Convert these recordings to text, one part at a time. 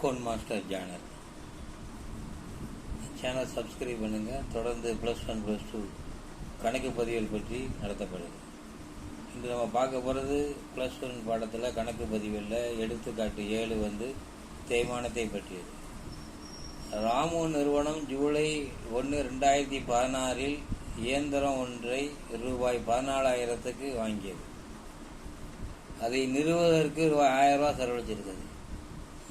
Account master ஜானல் channel subscribe பண்ணுங்கள் தொடர்ந்து ப்ளஸ் ஒன் ப்ளஸ் டூ கணக்கு பதிவுகள் பற்றி நடத்தப்படுது. இன்று நம்ம பார்க்க போகிறது ப்ளஸ் ஒன் பாடத்தில் கணக்கு பதிவில் எடுத்துக்காட்டு ஏழு வந்து தேய்மானத்தை பற்றியது. ராமு நிறுவனம் ஜூலை ஒன்று ரெண்டாயிரத்தி பதினாறில் இயந்திரம் ஒன்றை ரூபாய் பதினாலாயிரத்துக்கு வாங்கியது. அதை நிறுவுவதற்கு ரூபாய் ஆயிரம் ரூபாய் செலவழிச்சிருக்குது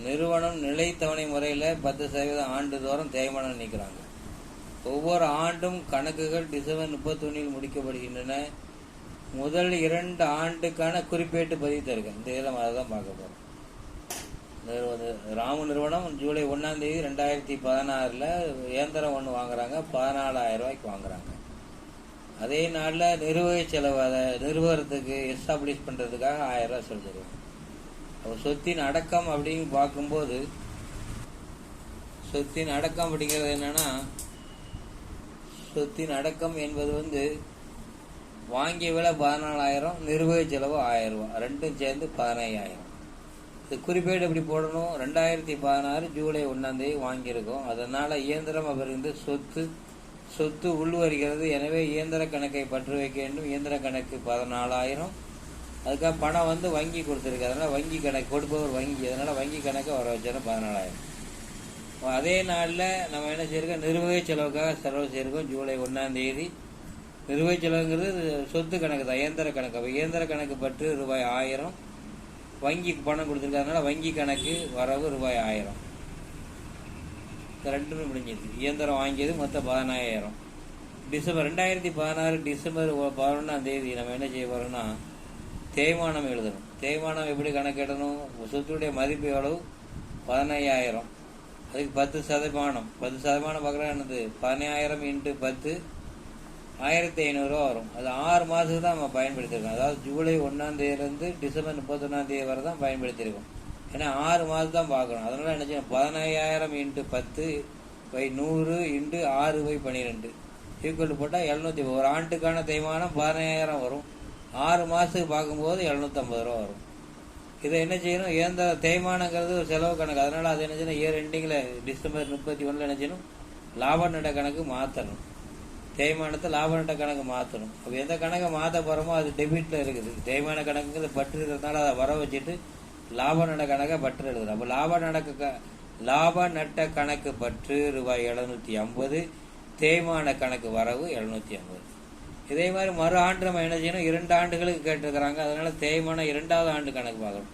நிறுவனம் நிலைத்தவணை முறையில் பத்து சதவீதம் ஆண்டுதோறும் தேய்மானம் நீக்கிறாங்க. ஒவ்வொரு ஆண்டும் கணக்குகள் டிசம்பர் முப்பத்தொன்னில் முடிக்கப்படுகின்றன. முதல் இரண்டு ஆண்டுக்கான குறிப்பேட்டு பதிவு தருக. இந்த இதில் அதை தான் பார்க்க போகிறோம் ராமு நிறுவனம் ஜூலை ஒன்றாம் தேதி ரெண்டாயிரத்தி பதினாறில் இயந்திரம் ஒன்று வாங்குறாங்க. பதினாலாயிரம் ரூபாய்க்கு வாங்குறாங்க. அதே நாளில் நிர்வக செலவு அதை நிறுவனத்துக்கு எஸ்டாப்ளிஷ் பண்ணுறதுக்காக ஆயிரம் ரூபாய் செலுத்துருவாங்க சொத்தின் அடக்கம் அப்படின்னு பார்க்கும்போது சொத்தின் அடக்கம் அப்படிங்கிறது என்னன்னா சொத்தின் அடக்கம் என்பது வந்து வாங்கிய விலை பதினாலாயிரம் நிர்வாக செலவு ஆயிரம் ரூபாய். ரெண்டும் சேர்ந்து பதினையாயிரம். இது குறிப்பேடு எப்படி போடணும்? ரெண்டாயிரத்தி பதினாறு ஜூலை ஒன்றாந்தேதி வாங்கியிருக்கோம். அதனால் இயந்திரம் அவருந்து சொத்து சொத்து உள்வருகிறது. எனவே இயந்திர கணக்கை பற்று வைக்க வேண்டும். இயந்திர கணக்கு பதினாலாயிரம். அதுக்காக பணம் வந்து வங்கி கொடுத்துருக்கு. அதனால் வங்கி கணக்கு கொடுப்பவர் வங்கி. அதனால் வங்கி கணக்கை வர வச்சாலும் பதினாலாயிரம். அதே நாளில் நம்ம என்ன செய்யிருக்கோம் நிர்வக செலவுக்காக செலவு செய்யிருக்கோம் ஜூலை ஒன்றாம் தேதி. செலவுங்கிறது சொத்து கணக்கு தான் இயந்திர கணக்கு. அப்போ இயந்திர கணக்கு பற்று ரூபாய் ஆயிரம். வங்கிக்கு பணம் கொடுத்துருக்கறதுனால வங்கி கணக்கு வரவு ரூபாய் ஆயிரம். ரெண்டுமே முடிஞ்சது இயந்திரம் வாங்கியது மொத்தம் பதினாயிரம். டிசம்பர் ரெண்டாயிரத்தி பதினாறு டிசம்பர் பதினொன்றாம் தேதி நம்ம என்ன செய்ய போகிறோம்னா தேய்மானம் எழுதணும். தேய்மானம் எப்படி கணக்கிடணும்? சொத்துடைய மதிப்பு எவ்வளவு? பதினையாயிரம். அதுக்கு பத்து சதமானம். பத்து சதமானம் பார்க்குறா என்னது? பதினாயிரம் இன்ட்டு பத்து ஆயிரத்தி ஐநூறுரூவா வரும். அது ஆறு மாதத்துக்கு தான் நம்ம பயன்படுத்தியிருக்கோம் அதாவது ஜூலை ஒன்றாந்தேதியிலேருந்து டிசம்பர் முப்பத்தொன்னாந்தேதி வரை தான் பயன்படுத்தியிருக்கோம். ஏன்னா ஆறு மாதம் தான் பார்க்கணும். அதனால் என்ன செய்யணும்? பதினையாயிரம் இன்ட்டு பத்து பை நூறு இன்ட்டு ஆறு பை பன்னிரெண்டு. ஈக்குவல் போட்டால் எழுநூற்றி ஒரு ஆண்டுக்கான தேய்மானம் பதினாயிரம் வரும். ஆறு மாதத்துக்கு பார்க்கும்போது எழுநூற்றம்பது ரூபா வரும். இதை என்ன செய்யணும்? இயந்திர தேய்மானங்கிறது ஒரு செலவு கணக்கு. அதனால் அது என்ன செய்யணும்? இயர் எண்டிங்கில் டிசம்பர் முப்பத்தி ஒன்றில் என்ன செய்யணும்? லாப நட கணக்கு மாற்றணும் தேய்மானத்தை லாப நட்ட கணக்கு மாற்றணும் அப்போ எந்த கணக்கை மாற்ற போகிறோமோ அது டெபிட்டில் இருக்குது. தேய்மான கணக்குங்கிறது பற்று இருக்கிறதுனால அதை வர வச்சுட்டு லாப நட கணக்கை பற்று எழுதுறோம். அப்போ லாப நடக்க லாப நட்ட கணக்கு பற்று ரூபாய் எழுநூற்றி ஐம்பது தேய்மான கணக்கு வரவு எழுநூற்றி ஐம்பது. இதே மாதிரி மறு ஆண்டு நம்ம என்ன செய்யணும்? இரண்டு ஆண்டுகளுக்கு கேட்டிருக்கிறாங்க. அதனால தேய்மானம் இரண்டாவது ஆண்டு கணக்கு பார்க்கணும்.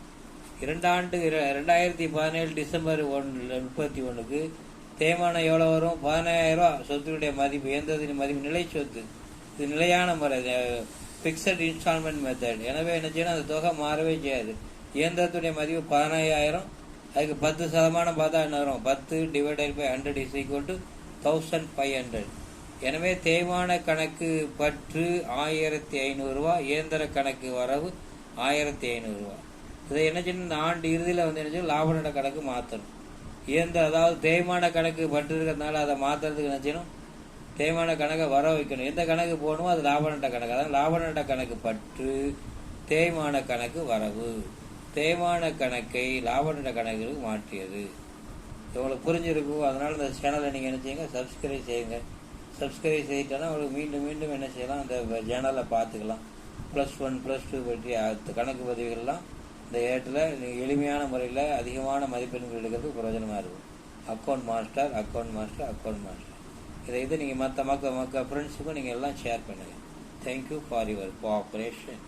இரண்டு ஆண்டு ரெண்டாயிரத்தி பதினேழு டிசம்பர் ஒன்று முப்பத்தி ஒன்றுக்கு தேய்மானம் எவ்வளோ வரும்? பதினாயிரம் ரூபா சொத்துடைய மதிப்பு எந்ததின் மதிப்பு? நிலை சொத்து. இது நிலையான முறை ஃபிக்ஸட் இன்ஸ்டால்மெண்ட் மெத்தட் எனவே என்ன செய்யணும்? அந்த தொகை மாறவே செய்யாது. இயந்திரத்துடைய மதிப்பு பதினாயிரம் அதுக்கு பத்து சதமானம் பார்த்தா என்ன வரும்? பத்து divided by hundred is equal to thousand five hundred எனவே தேய்மான கணக்கு பற்று ஆயிரத்தி ஐநூறுரூவா இயந்திர கணக்கு வரவு ஆயிரத்தி ஐநூறுரூவா இதை என்ன செய்யணும்? இந்த ஆண்டு இறுதியில் வந்து என்ன செய்யணும்? லாப நட கணக்கு மாற்றணும் இயந்திர அதாவது தேய்மான கணக்கு பற்று இருக்கிறதுனால அதை மாற்றுறதுக்கு என்ன செய்யணும்? தேய்மான கணக்கை வர வைக்கணும். எந்த கணக்கு போகணுமோ அது லாப நட்ட கணக்கு. அதாவது லாப நட்ட கணக்கு பற்று தேய்மான கணக்கு வரவு. தேய்மான கணக்கை லாப நட்ட கணக்கிற்கு மாற்றியது. உங்களுக்கு புரிஞ்சிருக்கும். அதனால் இந்த சேனலை நீங்கள் என்ன செய்யுங்க? சப்ஸ்கிரைப் செய்யுங்க. சப்ஸ்கிரைப் செய்யிட்டாலும் உங்களுக்கு மீண்டும் மீண்டும் என்ன செய்யலாம் அந்த சேனலை பார்த்துக்கலாம். ப்ளஸ் ஒன் ப்ளஸ் டூ பற்றி கணக்கு பதிவுகள்லாம் இந்த ஏட்டில் எளிமையான முறையில் அதிகமான மதிப்பெண்கள் எடுக்கிறதுக்கு பிரயோஜனமாக இருக்கும். Account master account master account master இதை இது நீங்கள் மற்ற மக்க மக்க ஃப்ரெண்ட்ஸுக்கும் நீங்கள் எல்லாம் ஷேர் பண்ணுங்கள் தேங்க்யூ ஃபார் யுவர் கோஆப்ரேஷன்